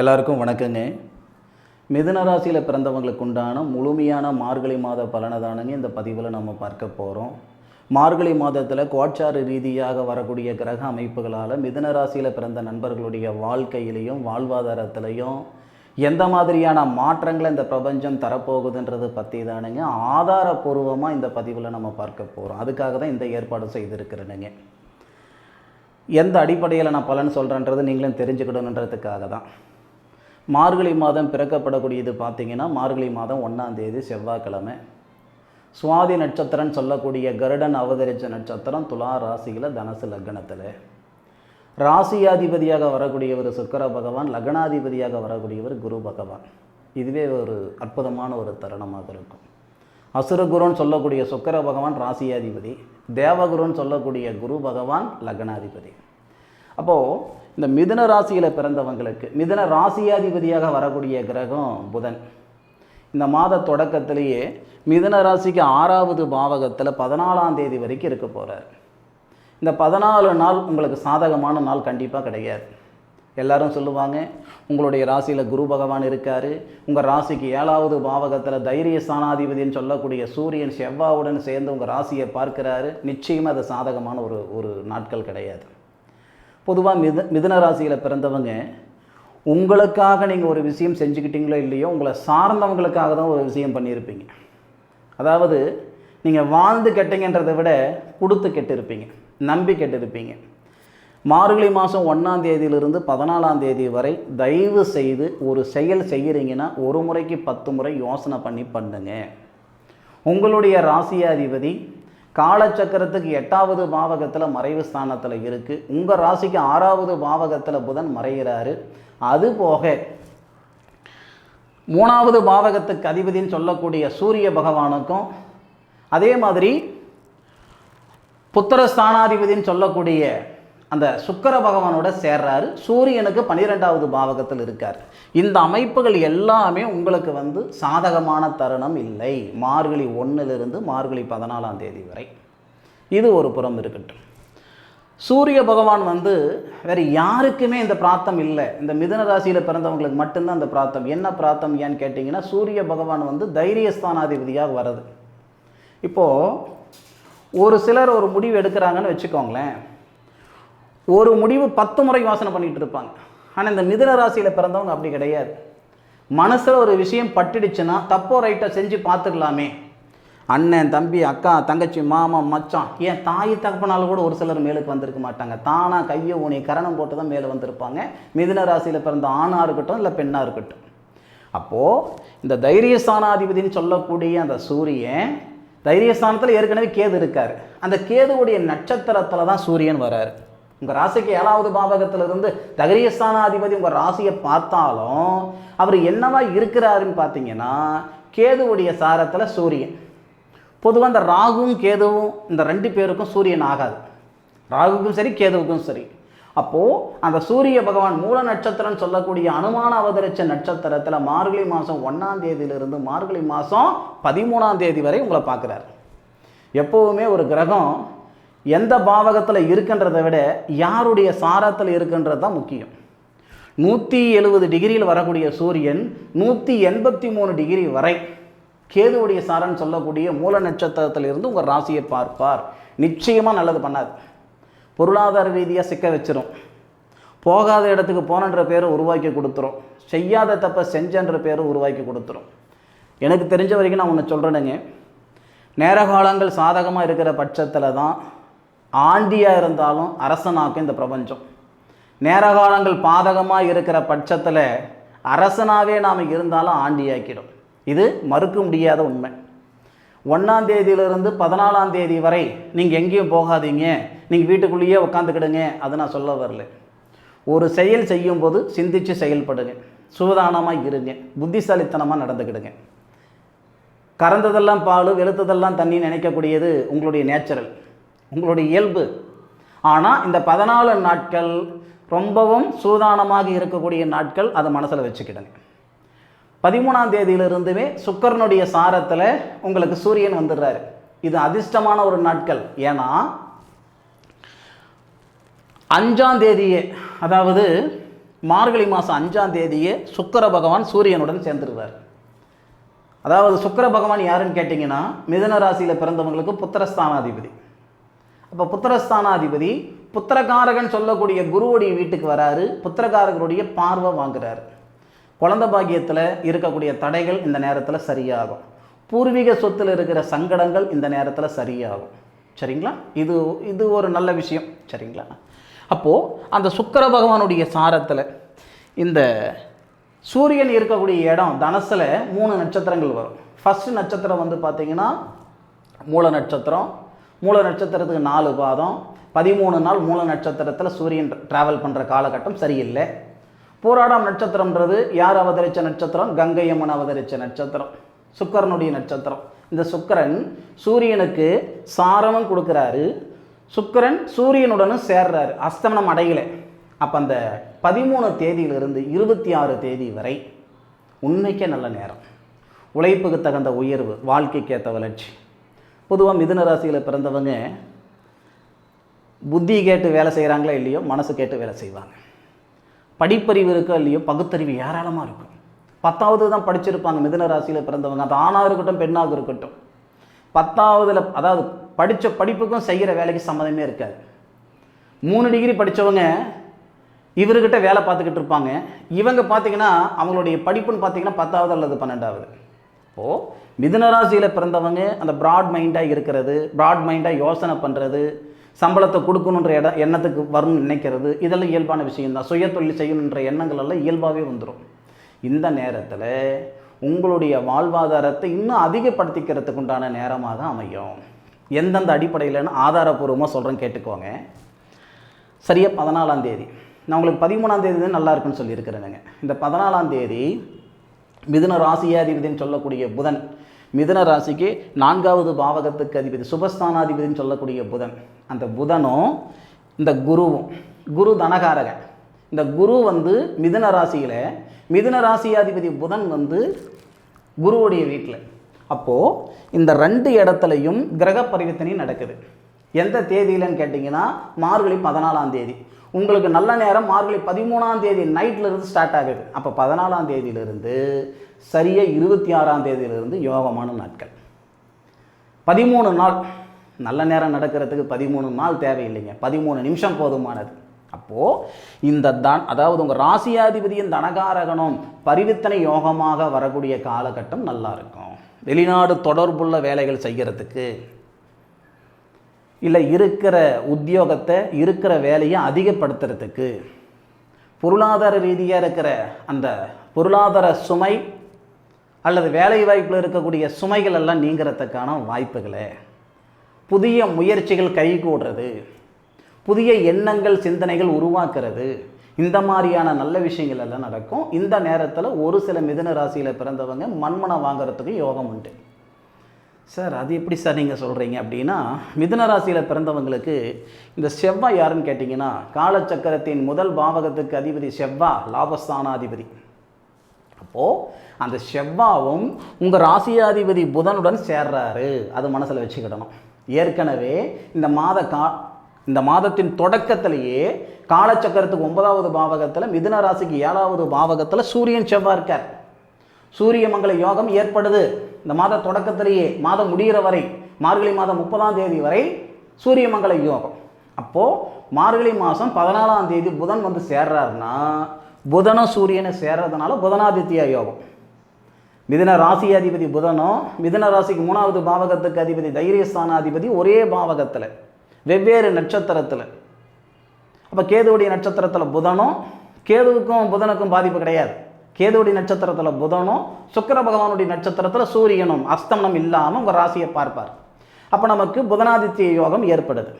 எல்லாருக்கும் வணக்கங்க. மிதுன ராசியில் பிறந்தவங்களுக்கு உண்டான முழுமையான மார்கழி மாத பலனை தானுங்க இந்த பதிவில் நம்ம பார்க்க போகிறோம் மார்கழி மாதத்தில் கோட்சாறு ரீதியாக வரக்கூடிய கிரக அமைப்புகளால் மிதுன ராசியில் பிறந்த நண்பர்களுடைய வாழ்க்கையிலையும் வாழ்வாதாரத்திலையும் எந்த மாதிரியான மாற்றங்களை இந்த பிரபஞ்சம் தரப்போகுதுன்றது பற்றி தானுங்க ஆதாரபூர்வமாக இந்த பதிவில் நம்ம பார்க்க போகிறோம் அதுக்காக தான் இந்த ஏற்பாடு செய்திருக்கிறேனுங்க. எந்த அடிப்படையில் நான் பலன் சொல்கிறேன்றது நீங்களும் தெரிஞ்சுக்கணுன்றதுக்காக தான். மார்கழி மாதம் பிறக்கப்படக்கூடியது பார்த்திங்கன்னா மார்கழி மாதம் ஒன்றாம் தேதி செவ்வாய்க்கிழமை. சுவாதி நட்சத்திரம்னு சொல்லக்கூடிய கருடன் அவதரித்த நட்சத்திரம் துலா ராசியில் தனுசு லக்னத்தில். ராசியாதிபதியாக வரக்கூடியவர் சுக்கர பகவான் லக்னாதிபதியாக வரக்கூடியவர் குரு பகவான். இதுவே ஒரு அற்புதமான ஒரு தருணமாக இருக்கும். அசுரகுருன்னு சொல்லக்கூடிய சுக்கர பகவான் ராசியாதிபதி. தேவகுருன்னு சொல்லக்கூடிய குரு பகவான் லக்னாதிபதி. அப்போது இந்த மிதுன ராசியில் பிறந்தவங்களுக்கு மிதன ராசியாதிபதியாக வரக்கூடிய கிரகம் புதன். இந்த மாத தொடக்கத்திலேயே மிதுன ராசிக்கு ஆறாவது பாவகத்தில் பதினாலாம் தேதி வரைக்கும் இருக்க போகிறார் இந்த பதினாலு நாள் உங்களுக்கு சாதகமான நாள் கண்டிப்பாக கிடையாது. எல்லாரும் சொல்லுவாங்க உங்களுடைய ராசியில் குரு பகவான் இருக்கார். உங்கள் ராசிக்கு ஏழாவது பாவகத்தில் தைரிய ஸ்தானாதிபதினு சொல்லக்கூடிய சூரியன் செவ்வாவுடன் சேர்ந்து உங்கள் ராசியை பார்க்கிறாரு. நிச்சயமாக அது சாதகமான ஒரு ஒரு நாட்கள் கிடையாது. பொதுவாக மித மிதுன ராசியில் பிறந்தவங்க உங்களுக்காக நீங்கள் ஒரு விஷயம் செஞ்சுக்கிட்டீங்களோ இல்லையோ உங்களை சார்ந்தவங்களுக்காக தான் ஒரு விஷயம் பண்ணியிருப்பீங்க. அதாவது நீங்கள் வாழ்ந்து கெட்டீங்கன்றதை விட கொடுத்து கெட்டிருப்பீங்க நம்பி கெட்டிருப்பீங்க. மார்கழி மாதம் ஒன்றாம் தேதியிலிருந்து பதினாலாம் தேதி வரை தயவு செய்து ஒரு செயல் செய்கிறீங்கன்னா ஒரு முறைக்கு பத்து முறை யோசனை பண்ணி பண்ணுங்க. உங்களுடைய ராசியாதிபதி காலச்சக்கரத்துக்கு எட்டாவது பாவகத்தில் மறைவு ஸ்தானத்தில் இருக்குது உங்கள் ராசிக்கு ஆறாவது பாவகத்தில் புதன் மறைகிறாரு அதுபோக மூணாவது பாவகத்துக்கு அதிபதின்னு சொல்லக்கூடிய சூரிய பகவானுக்கும் அதே மாதிரி புத்திர ஸ்தானாதிபதின்னு சொல்லக்கூடிய அந்த சுக்கர பகவானோட சேர்றாரு. சூரியனுக்கு பன்னிரெண்டாவது பாவகத்தில் இருக்கார். இந்த அமைப்புகள் எல்லாமே உங்களுக்கு வந்து சாதகமான தருணம் இல்லை. மார்கழி ஒன்றிலிருந்து மார்கழி பதினாலாம் தேதி வரை. இது ஒரு புறம் இருக்கட்டும். சூரிய பகவான் வந்து வேறு யாருக்குமே இந்த பிராத்தம் இல்லை. இந்த மிதன ராசியில் பிறந்தவங்களுக்கு மட்டும்தான் இந்த பிராத்தம் என்ன பிராத்தம் ஏன்னு கேட்டிங்கன்னா சூரிய பகவான் வந்து தைரியஸ்தானாதிபதியாக வருது இப்போது ஒரு சிலர் ஒரு முடிவு எடுக்கிறாங்கன்னு வச்சுக்கோங்களேன். ஒரு முடிவு பத்து முறை யோசனை பண்ணிகிட்டு இருப்பாங்க. ஆனால் இந்த மிதுன ராசியில் பிறந்தவங்க அப்படி கிடையாது. மனசில் ஒரு விஷயம் பட்டுடுச்சுன்னா தப்போ ரைட்டை செஞ்சு பார்த்துக்கலாமே. அண்ணன் தம்பி அக்கா தங்கச்சி மாமா மச்சான் ஏன் தாய் தகப்பனால கூட ஒரு சிலர் மேலுக்கு வந்திருக்க மாட்டாங்க. தானாக கையை ஊனி கரணம் போட்டு தான் மேலே வந்திருப்பாங்க. மிதுன ராசியில் பிறந்த ஆணாக இருக்கட்டும் இல்லை பெண்ணாக இருக்கட்டும். அப்போது இந்த தைரியஸ்தானாதிபதினு சொல்லக்கூடிய அந்த சூரியன் தைரியஸ்தானத்தில் ஏற்கனவே கேது இருக்கார். அந்த கேதுவுடைய நட்சத்திரத்தில் தான் சூரியன் வராரு. உங்கள் ராசிக்கு ஏழாவது பாவகத்திலிருந்து இருந்து உங்கள் ராசியை பார்த்தாலும் அவர் என்னவா இருக்கிறாருன்னு பார்த்தீங்கன்னா கேதுவுடைய சாரத்தில் சூரியன். பொதுவாக இந்த ராகுவும் கேதுவும் இந்த ரெண்டு பேருக்கும் சூரியன் ஆகாது. ராகுக்கும் சரி கேதுவுக்கும் சரி. அப்போது அந்த சூரிய பகவான் மூல நட்சத்திரம்னு சொல்லக்கூடிய அனுமான அவதரிச்ச நட்சத்திரத்தில் மார்கழி மாதம் ஒன்றாம் தேதியிலிருந்து மார்கழி மாதம் பதிமூணாம் தேதி வரை உங்களை பார்க்குறாரு. எப்போவுமே ஒரு கிரகம் எந்த பாவகத்தில் இருக்குன்றதை விட யாருடைய சாரத்தில் இருக்குன்றது தான் முக்கியம். நூற்றி எழுபது டிகிரியில் வரக்கூடிய சூரியன் நூற்றி எண்பத்தி மூணு டிகிரி வரை கேதுவுடைய சாரன்னு சொல்லக்கூடிய மூல நட்சத்திரத்தில் இருந்து உங்கள் ராசியை பார்ப்பார். நிச்சயமாக நல்லது பண்ணாது. பொருளாதார ரீதியாக சிக்க வச்சிரும். போகாத இடத்துக்கு போனன்ற பேரை உருவாக்கி கொடுத்துரும். செய்யாத தப்பை செஞ்சன்ற பேரை உருவாக்கி கொடுத்துரும். எனக்கு தெரிஞ்ச வரைக்கும் நான் ஒன்று சொல்கிறேனுங்க நேரகாலங்கள் சாதகமாக இருக்கிற பட்சத்தில் தான் ஆண்டியாக இருந்தாலும் அரசனாக்கும் இந்த பிரபஞ்சம். நேரகாலங்கள் பாதகமாக இருக்கிற பட்சத்தில் அரசனாகவே நாம் இருந்தாலும் ஆண்டியாக்கிடும். இது மறுக்க முடியாத உண்மை. ஒன்றாம் தேதியிலிருந்து பதினாலாம் தேதி வரை நீங்கள் எங்கேயும் போகாதீங்க. நீங்கள் வீட்டுக்குள்ளேயே உட்காந்துக்கிடுங்க அதை நான் சொல்ல வரல. ஒரு செயல் செய்யும்போது சிந்தித்து செயல்படுங்க. சூதானமாக இருங்க. புத்திசாலித்தனமாக நடந்துக்கிடுங்க. கறந்ததெல்லாம் பால் வெளுத்ததெல்லாம் தண்ணி நினைக்கக்கூடியது உங்களுடைய நேச்சுரல். உங்களுடைய இயல்பு. ஆனால் இந்த பதினாலு நாட்கள் ரொம்பவும் சூதானமாக இருக்கக்கூடிய நாட்கள் அதை மனசில் வச்சுக்கிடுங்க பதிமூணாம் தேதியிலிருந்துமே சுக்கரனுடைய சாரத்தில் உங்களுக்கு சூரியன் வந்துடுறாரு. இது அதிர்ஷ்டமான ஒரு நாட்கள். ஏன்னா அஞ்சாம் தேதியே அதாவது மார்கழி மாதம் அஞ்சாம் தேதியே சுக்கர பகவான் சூரியனுடன் சேர்ந்துருவார். அதாவது சுக்கர பகவான் யாருன்னு கேட்டிங்கன்னா மிதன ராசியில் பிறந்தவங்களுக்கு புத்திரஸ்தானாதிபதி. அப்போ புத்திரஸ்தானாதிபதி புத்திரகாரகன் சொல்லக்கூடிய குருவுடைய வீட்டுக்கு வராரு. புத்திரகாரகருடைய பார்வை வாங்குறாரு. குழந்த பாக்கியத்தில் இருக்கக்கூடிய தடைகள் இந்த நேரத்தில் சரியாகும். பூர்வீக சொத்தில் இருக்கிற சங்கடங்கள் இந்த நேரத்தில் சரியாகும். சரிங்களா? இது இது ஒரு நல்ல விஷயம். சரிங்களா? அப்போது அந்த சுக்கர பகவானுடைய சாரத்தில் இந்த சூரியன் இருக்கக்கூடிய இடம் தனசில் மூணு நட்சத்திரங்கள் வரும். ஃபஸ்ட்டு நட்சத்திரம் வந்து பார்த்திங்கன்னா மூல நட்சத்திரம் மூல நட்சத்திரத்துக்கு நாலு பாதம். பதிமூணு நாள் மூல நட்சத்திரத்தில் சூரியன் ட்ராவல் பண்ணுற காலகட்டம் சரியில்லை. பூராடம் நட்சத்திரம்ன்றது யார் அவதரித்த நட்சத்திரம்? கங்கை அம்மன் அவதரித்த நட்சத்திரம். சுக்கரனுடைய நட்சத்திரம். இந்த சுக்கிரன் சூரியனுக்கு சாரமும் கொடுக்குறாரு. சுக்கிரன் சூரியனுடனும் சேர்றாரு. அஸ்தமனம் அடையலை. அப்போ அந்த பதிமூணு தேதியிலிருந்து இருபத்தி ஆறு தேதி வரை உண்மைக்கே நல்ல நேரம். உழைப்புக்கு தகுந்த உயர்வு வாழ்க்கைக்கேற்ற வளர்ச்சி. பொதுவாக மிதுன ராசியில் பிறந்தவங்க புத்தி கேட்டு வேலை செய்கிறாங்களோ இல்லையோ மனசு கேட்டு வேலை செய்வாங்க. படிப்பறிவு இருக்கோ இல்லையோ பகுத்தறிவு ஏராளமாக இருக்கும். பத்தாவது தான் படிச்சிருப்பாங்க மிதுன ராசியில் பிறந்தவங்க. அது ஆணாக இருக்கட்டும் பெண்ணாக இருக்கட்டும். பத்தாவதுல அதாவது படித்த படிப்புக்கும் செய்கிற வேலைக்கு சம்மதமே இருக்காது. மூணு டிகிரி படித்தவங்க இவர்கிட்ட வேலை பார்த்துக்கிட்டு இருப்பாங்க. இவங்க பார்த்தீங்கன்னா அவங்களுடைய படிப்புன்னு பார்த்தீங்கன்னா பத்தாவது அல்லது பன்னெண்டாவது. இப்போது மிதுனராசியில் பிறந்தவங்க அந்த ப்ராட் மைண்டாக இருக்கிறது ப்ராட் மைண்டாக யோசனை பண்ணுறது சம்பளத்தை கொடுக்கணுன்ற இடம் எண்ணத்துக்கு வரணும்னு நினைக்கிறது இதெல்லாம் இயல்பான விஷயம்தான். சுய தொழில் செய்யணுன்ற எண்ணங்கள் எல்லாம் இயல்பாகவே வந்துடும் இந்த நேரத்தில் உங்களுடைய வாழ்வாதாரத்தை இன்னும் அதிகப்படுத்திக்கிறதுக்கு உண்டான நேரமாக தான் அமையும். எந்தெந்த அடிப்படையில்னு ஆதாரபூர்வமாக சொல்கிறேன் கேட்டுக்கோங்க. சரியாக பதினாலாம் தேதி. நான் உங்களுக்கு பதிமூணாம் தேதி தான் நல்லா இருக்குன்னு சொல்லியிருக்கிறேனுங்க. இந்த பதினாலாம் தேதி மிதுன ராசியாதிபதினு சொல்லக்கூடிய புதன். மிதுன ராசிக்கு நான்காவது பாவகத்துக்கு அதிபதி சுபஸ்தானாதிபதினு சொல்லக்கூடிய புதன். அந்த புதனும் இந்த குருவும் குரு தனகாரகன். இந்த குரு வந்து மிதுன ராசியில் மிதுன ராசியாதிபதி புதன் வந்து குருவுடைய வீட்டில் அப்போது இந்த ரெண்டு இடத்துலையும் கிரக பரிவர்த்தனை நடக்குது. எந்த தேதியிலன்னு கேட்டிங்கன்னா மார்கழி பதினாலாம் தேதி. உங்களுக்கு நல்ல நேரம் மார்கழி பதிமூணாம் தேதி நைட்லேருந்து ஸ்டார்ட் ஆகுது. அப்போ பதினாலாம் தேதியிலிருந்து சரியாக இருபத்தி ஆறாம் தேதியிலிருந்து யோகமான நாட்கள். பதிமூணு நாள் நல்ல நேரம் நடக்கிறதுக்கு பதிமூணு நாள் தேவையில்லைங்க. பதிமூணு நிமிஷம் போதுமானது. அப்போது இந்த தன் அதாவது உங்கள் ராசியாதிபதியின் தனகாரகனும் பரிவித்தனை யோகமாக வரக்கூடிய காலகட்டம் நல்லா இருக்கும். வெளிநாடு தொடர்புள்ள வேலைகள் செய்கிறதுக்கு இல்லை இருக்கிற உத்தியோகத்தை இருக்கிற வேலையை அதிகப்படுத்துறதுக்கு. பொருளாதார ரீதியாக இருக்கிற அந்த பொருளாதார சுமை அல்லது வேலை வாய்ப்பில் இருக்கக்கூடிய சுமைகள் எல்லாம் நீங்கிறதுக்கான வாய்ப்புகளை. புதிய முயற்சிகள் கை கூடுறது. புதிய எண்ணங்கள் சிந்தனைகள் உருவாக்குறது. இந்த மாதிரியான நல்ல விஷயங்கள் எல்லாம் நடக்கும். இந்த நேரத்தில் ஒரு சில மிதன ராசியில் பிறந்தவங்க மண்மனை வாங்குறதுக்கு யோகம் உண்டு. சார் அது எப்படி சார் நீங்கள் சொல்கிறீங்க அப்படின்னா மிதுன ராசியில் பிறந்தவங்களுக்கு இந்த செவ்வாய் யாருன்னு கேட்டிங்கன்னா காலச்சக்கரத்தின் முதல் பாவகத்துக்கு அதிபதி செவ்வா லாபஸ்தானாதிபதி. அப்போது அந்த செவ்வாவும் உங்கள் ராசியாதிபதி புதனுடன் சேர்றாரு. அது மனசில் வச்சுக்கிடணும். ஏற்கனவே இந்த மாத கா இந்த மாதத்தின் தொடக்கத்திலேயே காலச்சக்கரத்துக்கு ஒன்பதாவது பாவகத்தில் மிதுன ராசிக்கு ஏழாவது பாவகத்தில் சூரியன் செவ்வாய் இருக்கார். சூரிய மங்கள யோகம் ஏற்படுது. இந்த மாத தொடக்கத்திலேயே மாதம் முடிகிற வரை மார்கழி மாதம் முப்பதாம் தேதி வரை சூரிய மங்கள யோகம். அப்போது மார்கழி மாதம் பதினாலாம் தேதி புதன் வந்து சேர்றாருன்னா புதனும் சூரியனை சேர்றதுனால புதனாதித்ய யோகம். மிதின ராசி அதிபதி புதனும் மிதன ராசிக்கு மூணாவது பாவகத்துக்கு அதிபதி தைரியஸ்தானாதிபதி ஒரே பாவகத்தில் வெவ்வேறு நட்சத்திரத்தில். அப்போ கேதுவுடைய நட்சத்திரத்தில் புதனும் கேதுவுக்கும் புதனுக்கும் பாதிப்பு கிடையாது. கேதுவுடைய நட்சத்திரத்தில் புதனும் சுக்கர பகவானுடைய நட்சத்திரத்தில் சூரியனும் அஸ்தமனம் இல்லாமல் உங்கள் ராசியை பார்ப்பார். அப்போ நமக்கு புதனாதித்ய யோகம் ஏற்படுது.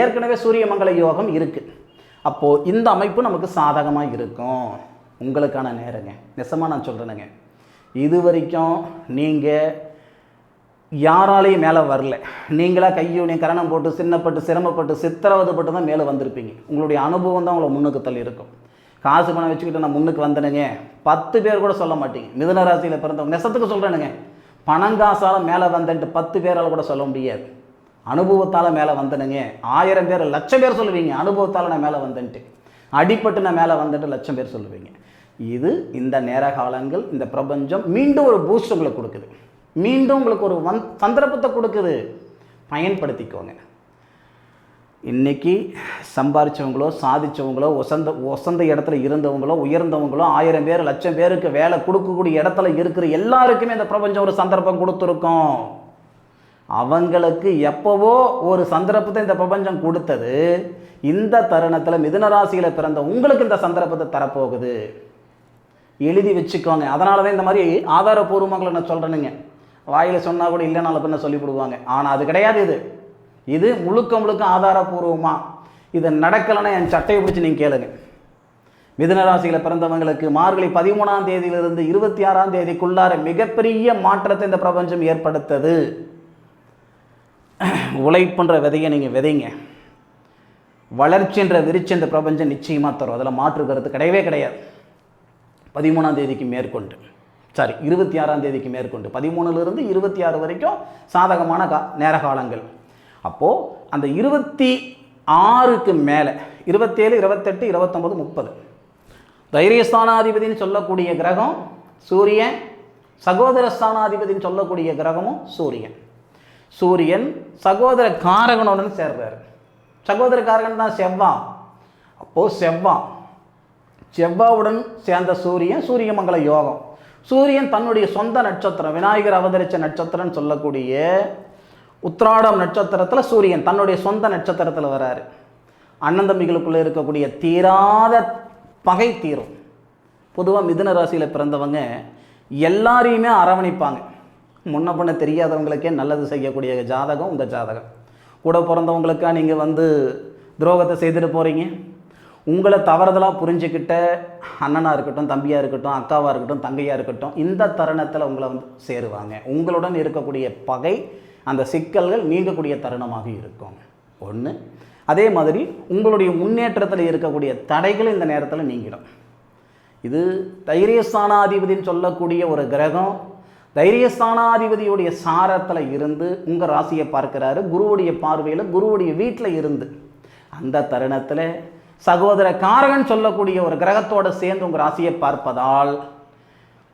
ஏற்கனவே சூரிய மங்கள யோகம் இருக்குது அப்போது இந்த அமைப்பு நமக்கு சாதகமாக இருக்கும். உங்களுக்கான நேரங்க. நெசமாக நான் சொல்கிறேனுங்க இது வரைக்கும் நீங்கள் யாராலையும் மேலே வரல. நீங்களாக கையுடைய கரணம் போட்டு சின்னப்பட்டு சிரமப்பட்டு சித்திரவதைப்பட்டு தான் மேலே வந்திருப்பீங்க. உங்களுடைய அனுபவம் தான் உங்களை முன்னுக்கு தள்ளி இருக்கும் காசு பணம் வச்சுக்கிட்டு நான் முன்னுக்கு வந்தேனுங்க. பத்து பேர் கூட சொல்ல மாட்டீங்க. மிதனராசியில் பிறந்தவங்க நெசத்துக்கு சொல்கிறேனுங்க பணங்காசால் மேலே வந்தேன்ட்டு பத்து பேரால் கூட சொல்ல முடியாது. அனுபவத்தால் மேலே வந்தேனுங்க. ஆயிரம் பேர் லட்சம் பேர் சொல்லுவீங்க. அனுபவத்தால் நான் மேலே வந்தேன்ட்டு. அடிபட்டு நான் மேலே வந்துட்டு லட்சம் பேர் சொல்லுவீங்க. இது இந்த நேர காலங்கள் இந்த பிரபஞ்சம் மீண்டும் ஒரு பூஸ்ட் உங்களுக்கு கொடுக்குது. மீண்டும் உங்களுக்கு ஒரு வந் சந்தர்ப்பத்தை கொடுக்குது. பயன்படுத்திக்கோங்க. இன்னைக்கு சம்பாதிச்சவங்களோ சாதிச்சவங்களோ ஒசந்த ஒசந்த இடத்துல இருந்தவங்களோ உயர்ந்தவங்களோ ஆயிரம் பேர் லட்சம் பேருக்கு வேலை கொடுக்கக்கூடிய இடத்துல இருக்கிற எல்லாருக்குமே இந்த பிரபஞ்சம் ஒரு சந்தர்ப்பம் கொடுத்துருக்கோம். அவங்களுக்கு எப்போவோ ஒரு சந்தர்ப்பத்தை இந்த பிரபஞ்சம் கொடுத்தது. இந்த தருணத்தில் மிதுன ராசியில் பிறந்த உங்களுக்கு இந்த சந்தர்ப்பத்தை தரப்போகுது. எழுதி வச்சுக்கோங்க. அதனால தான் இந்த மாதிரி ஆதாரபூர்வமாக நான் சொல்கிறேனுங்க வாயில் சொன்னால் கூட இல்லைனால பின்ன சொல்லிவிடுவாங்க. ஆனால் அது கிடையாது இது. இது முழுக்க முழுக்க ஆதாரபூர்வமாக இது நடக்கலைன்னா என் சட்டையை பிடிச்சி நீங்கள் கேளுங்க. மிதுனராசியில் பிறந்தவங்களுக்கு மார்கழி பதிமூணாம் தேதியிலிருந்து இருபத்தி ஆறாம் தேதிக்குள்ளார மிகப்பெரிய மாற்றத்தை இந்த பிரபஞ்சம் ஏற்படுத்தது. உழைப்புன்ற விதையை நீங்கள் விதைங்க. வளர்ச்சின்ற விரிச்சு இந்த பிரபஞ்சம் நிச்சயமாக தரும். அதில் மாற்று கருத்து கிடையவே கிடையாது. பதிமூணாம் தேதிக்கு மேற்கொண்டு. சாரி இருபத்தி ஆறாம் தேதிக்கு மேற்கொண்டு. பதிமூணுலேருந்து இருபத்தி ஆறு வரைக்கும் சாதகமான கா நேர காலங்கள். அப்போது அந்த இருபத்தி ஆறுக்கு மேலே இருபத்தேழு இருபத்தெட்டு இருபத்தொம்பது முப்பது. தைரியஸ்தானாதிபதினு சொல்லக்கூடிய கிரகம் சூரியன் சகோதர ஸ்தானாதிபதினு சொல்லக்கூடிய கிரகமும் சூரியன். சூரியன் சகோதர காரகனுடன் சேர்றாரு. சகோதர காரகன் தான் செவ்வா அப்போது செவ்வா செவ்வாவுடன் சேர்ந்த சூரியன் சூரியமங்கல யோகம். சூரியன் தன்னுடைய சொந்த நட்சத்திரம் விநாயகர் அவதரித்த நட்சத்திரம்னு சொல்லக்கூடிய உத்ராடம் நட்சத்திரத்தில் சூரியன் தன்னுடைய சொந்த நட்சத்திரத்தில் வராரு. அண்ணன் தம்பிகளுக்குள்ளே இருக்கக்கூடிய தீராத பகை தீரும். பொதுவாக மிதுன ராசியில் பிறந்தவங்க எல்லாரையுமே அரவணைப்பாங்க. முன்ன பண்ண தெரியாதவங்களுக்கே நல்லது செய்யக்கூடிய ஜாதகம் உங்கள் ஜாதகம். கூட பிறந்தவங்களுக்கா நீங்கள் வந்து துரோகத்தை செய்துட்டு போகிறீங்க உங்களை தவறுதலாக புரிஞ்சுக்கிட்ட அண்ணனாக இருக்கட்டும் தம்பியாக இருக்கட்டும் அக்காவாக இருக்கட்டும் தங்கையாக இருக்கட்டும் இந்த தருணத்தில் உங்களை வந்து சேருவாங்க. உங்களுடன் இருக்கக்கூடிய பகை அந்த சிக்கல்கள் நீங்கக்கூடிய தருணமாக இருக்கும். ஒன்று அதே மாதிரி உங்களுடைய முன்னேற்றத்தில் இருக்கக்கூடிய தடைகள் இந்த நேரத்தில் நீங்கிடும். இது தைரியஸ்தானாதிபதின்னு சொல்லக்கூடிய ஒரு கிரகம் தைரியஸ்தானாதிபதியுடைய சாரத்தில் இருந்து உங்கள் ராசியை பார்க்கிறாரு. குருவுடைய பார்வையில் குருவுடைய வீட்டில் இருந்து அந்த தருணத்தில் சகோதர காரகன் சொல்லக்கூடிய ஒரு கிரகத்தோடு சேர்ந்து உங்கள் ராசியை பார்ப்பதால்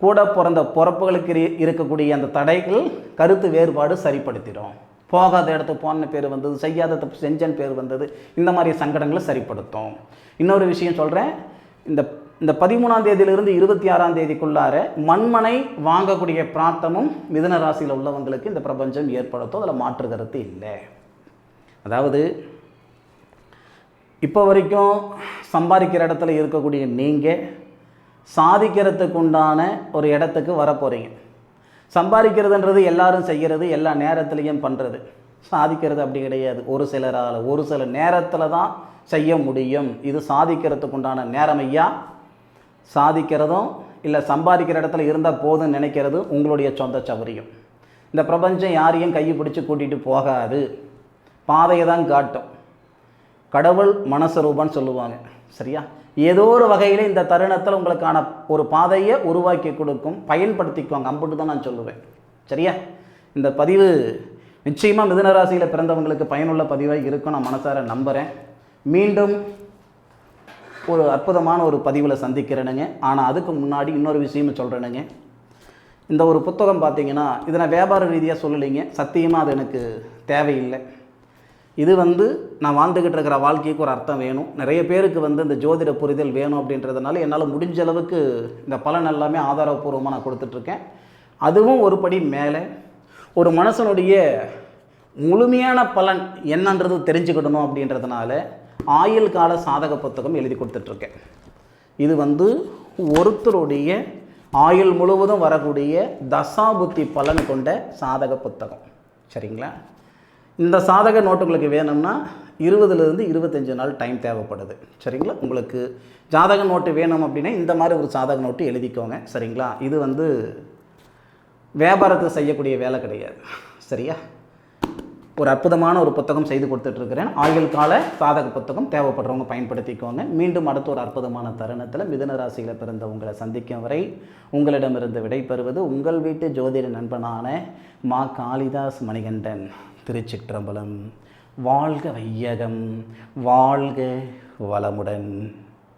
கூட பிறந்த பிறப்புகளுக்கு இருக்கக்கூடிய அந்த தடைகள் கருத்து வேறுபாடு சரிப்படுத்திடும். போகாத இடத்துக்கு போன பேர் வந்தது செய்யாத தப்பு செஞ்சன் பேர் வந்தது இந்த மாதிரி சங்கடங்களை சரிப்படுத்தும். இன்னொரு விஷயம் சொல்கிறேன் இந்த இந்த பதிமூணாம் தேதியிலிருந்து இருபத்தி ஆறாம் தேதிக்குள்ளார மண்மனை வாங்கக்கூடிய பிராத்தமும் மிதன ராசியில் உள்ளவங்களுக்கு இந்த பிரபஞ்சம் ஏற்படுத்தும். அதில் மாற்று கருத்து இல்லை. அதாவது இப்போ வரைக்கும் சம்பாதிக்கிற இடத்துல இருக்கக்கூடிய நீங்கள் சாதிக்கிறதுக்கு உண்டான ஒரு இடத்துக்கு வரப்போகிறீங்க சம்பாதிக்கிறதுன்றது எல்லாரும் செய்கிறது எல்லா நேரத்துலையும் பண்ணுறது சாதிக்கிறது அப்படி கிடையாது. ஒரு சிலரால் ஒரு சில நேரத்தில் தான் செய்ய முடியும். இது சாதிக்கிறதுக்கு உண்டான நேரம் ஐயா. சாதிக்கிறதும் இல்லை சம்பாதிக்கிற இடத்துல இருந்தால் போதும்னு நினைக்கிறது உங்களுடைய சொந்த சௌரியம் இந்த பிரபஞ்சம் யாரையும் கையை பிடிச்சி கூட்டிகிட்டு போகாது. பாதையை தான் காட்டும். கடவுள் மனசரூபம்னு சொல்லுவாங்க. சரியா? ஏதோ ஒரு வகையில் இந்த தருணத்தில் உங்களுக்கான ஒரு பாதையை உருவாக்கி கொடுக்கும். பயன்படுத்திக்குவாங்க அம்புட்டு தான் நான் சொல்லுவேன். சரியா? இந்த பதிவு நிச்சயமாக மிதுனராசியில் பிறந்தவங்களுக்கு பயனுள்ள பதிவாக இருக்கும். நான் மனசார நம்புகிறேன் மீண்டும் ஒரு அற்புதமான ஒரு பதிவில் சந்திக்கிறேனுங்க. ஆனால் அதுக்கு முன்னாடி இன்னொரு விஷயமும் சொல்கிறேனுங்க இந்த ஒரு புத்தகம் பார்த்தீங்கன்னா இதை நான் வியாபார ரீதியாக சொல்லலைங்க. சத்தியமாக அது எனக்கு தேவையில்லை. இது வந்து நான் வாழ்ந்துக்கிட்டு இருக்கிற வாழ்க்கைக்கு ஒரு அர்த்தம் வேணும். நிறைய பேருக்கு வந்து இந்த ஜோதிட புரிதல் வேணும் அப்படின்றதுனால என்னால் முடிஞ்ச அளவுக்கு இந்த பலன் எல்லாமே ஆதாரபூர்வமாக நான் கொடுத்துட்ருக்கேன். அதுவும் ஒரு படி மேலே. ஒரு மனுஷனுடைய முழுமையான பலன் என்னன்றது தெரிஞ்சுக்கிடணும் அப்படின்றதுனால ஆயுள் கால சாதக புத்தகம் எழுதி கொடுத்துட்ருக்கேன். இது வந்து ஒருத்தருடைய ஆயுள் முழுவதும் வரக்கூடிய தசாபுத்தி பலன் கொண்ட சாதக புத்தகம். சரிங்களா? இந்த சாதக நோட்டு உங்களுக்கு வேணும்னா இருபதுலேருந்து இருபத்தஞ்சு நாள் டைம் தேவைப்படுது. சரிங்களா? உங்களுக்கு ஜாதக நோட்டு வேணும் அப்படின்னா இந்த மாதிரி ஒரு சாதக நோட்டு எழுதிக்கோங்க. சரிங்களா? இது வந்து வியாபாரத்தை செய்யக்கூடிய வேலை கிடையாது. சரியா? ஒரு அற்புதமான ஒரு புத்தகம் செய்து கொடுத்துட்ருக்கிறேன். ஆயுள் கால சாதக புத்தகம் தேவைப்படுறவங்க பயன்படுத்திக்கோங்க. மீண்டும் அடுத்த ஒரு அற்புதமான தருணத்தில் மிதுன ராசியில் பிறந்த உங்களை சந்திக்கும் வரை உங்களிடமிருந்து விடைபெறுவது உங்கள் வீட்டு ஜோதிட நண்பனான மா காளிதாஸ் மணிகண்டன். திருச்சிற்றம்பலம். வாழ்க வையகம் வாழ்க வளமுடன்.